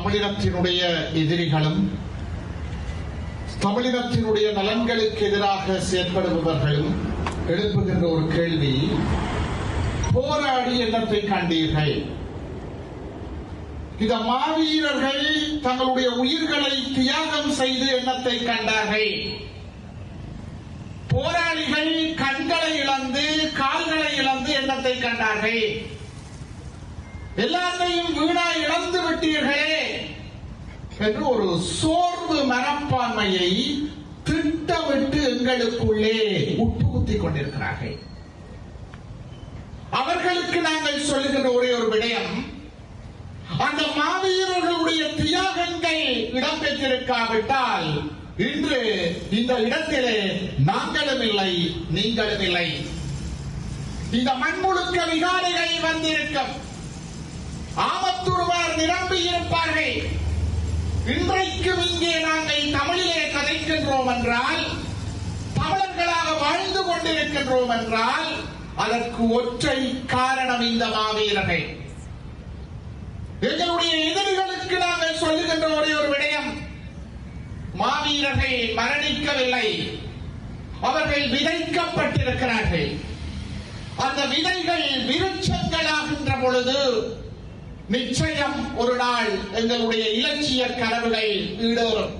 தமிழினத்தினுடைய எதிரிகளும் தமிழினத்தினுடைய நலன்களுக்கு எதிராக செயற்படுபவர்களும் எழுப்புகின்ற ஒரு கேள்வி போராடி எண்ணத்தை கண்டீர்கள்? இந்த மாவீரர்கள் தங்களுடைய உயிர்களை தியாகம் செய்து எண்ணத்தை கண்டார்கள்? போராளிகள் கண்களை இழந்து கால்களை இழந்து எண்ணத்தை கண்டார்கள்? எல்லாத்தையும் வீணா இழந்து விட்டீர்களே என்று ஒரு சோர்வு மனப்பான்மையை திட்டமிட்டு எங்களுக்குள்ளே உட்புகுத்திக் கொண்டிருக்கிறார்கள். அவர்களுக்கு நாங்கள் சொல்லுகின்ற ஒரே ஒரு விடயம் அந்த மாவீரர்களுடைய தியாகங்கள் இடம்பெற்றிருக்காவிட்டால் இன்று இந்த இடத்திலே நாங்களும் இல்லை நீங்களும் இல்லை. இந்த மண்முழுக்க விகாரிகள் வந்திருக்கும். ஆமத்துருவார் நிரம்பி இருப்பார்கள். இன்றைக்கும் இங்கே நாங்கள் தமிழிலே கதைக்கின்றோம் என்றால் தமிழர்களாக வாழ்ந்து கொண்டிருக்கின்றோம் என்றால் அதற்கு ஒற்றை காரணம் இந்த மாவீரர்கள். எங்களுடைய எதிரிகளுக்கு நாங்கள் சொல்லுகின்ற ஒரே ஒரு விடயம் மாவீரர்கள் மரணிக்கவில்லை. அவர்கள் விதைக்கப்பட்டிருக்கிறார்கள். அந்த விதைகள் விருட்சங்களாகின்ற பொழுது நிச்சயம் ஒரு நாள் எங்களுடைய இலட்சிய கனவுகள் ஈடேறும்.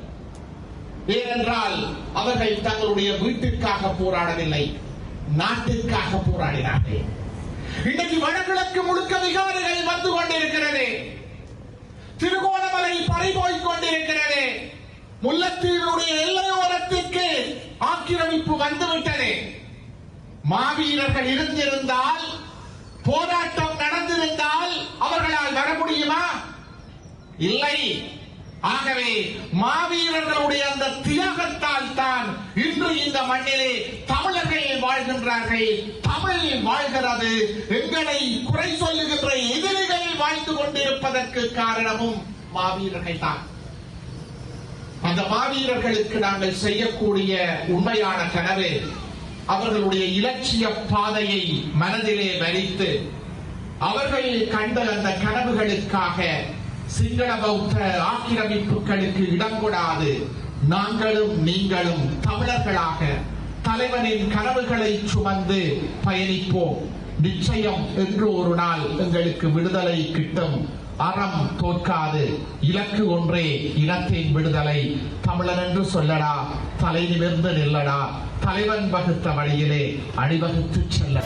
ஏனென்றால் அவர்கள் தங்களுடைய வீட்டிற்காக போராடவில்லை நாட்டிற்காக போராடினார்கள். இன்றைக்கு வடகிழக்கு முழுக்க விகாரிகள் வந்து கொண்டிருக்கிறது. திருகோணமலை பறிபோய் கொண்டிருக்கிறது. முல்லத்தீவுடைய எல்லையோரத்திற்கு ஆக்கிரமிப்பு வந்துவிட்டது. மாவீரர்கள் இருந்திருந்தால் போராட்டம் நடந்திருந்தால் அவர்களால் வர முடியுமா? இல்லை. ஆகவே மாவீரர்களுடைய அந்த தியாகத்தால் தான் இன்று இந்த மண்ணிலே தமிழர்கள் வாழ்கின்றார்கள். தமிழ் வாழ்கிறது. எங்களை குறை சொல்லுகின்ற எதிரிகள் வாழ்ந்து கொண்டிருப்பதற்கு காரணமும் மாவீரர்கள் தான். அந்த மாவீரர்களுக்கு நாங்கள் செய்யக்கூடிய உண்மையான கனவு அவர்களுடைய இலட்சிய பாதையை மனதிலே வரித்து அவர்கள் கண்ட அந்த கனவுகளுக்காக சிங்கள பௌத்த ஆக்கிரமிப்புகளுக்கு இடம் கொடாது. நாங்களும் நீங்களும் தமிழர்களாக தலைவனின் கனவுகளை சுமந்து பயணிப்போம். நிச்சயம் என்று ஒரு நாள் எங்களுக்கு விடுதலை கிட்டும். அறம் தோற்காது. இலக்கு ஒன்றே இனத்தின் விடுதலை. தமிழன் என்று சொல்லடா தலை நிமிர்ந்து நில்லடா. தலைவன் வகுத்த வழியிலே அணிவகுத்து செல்ல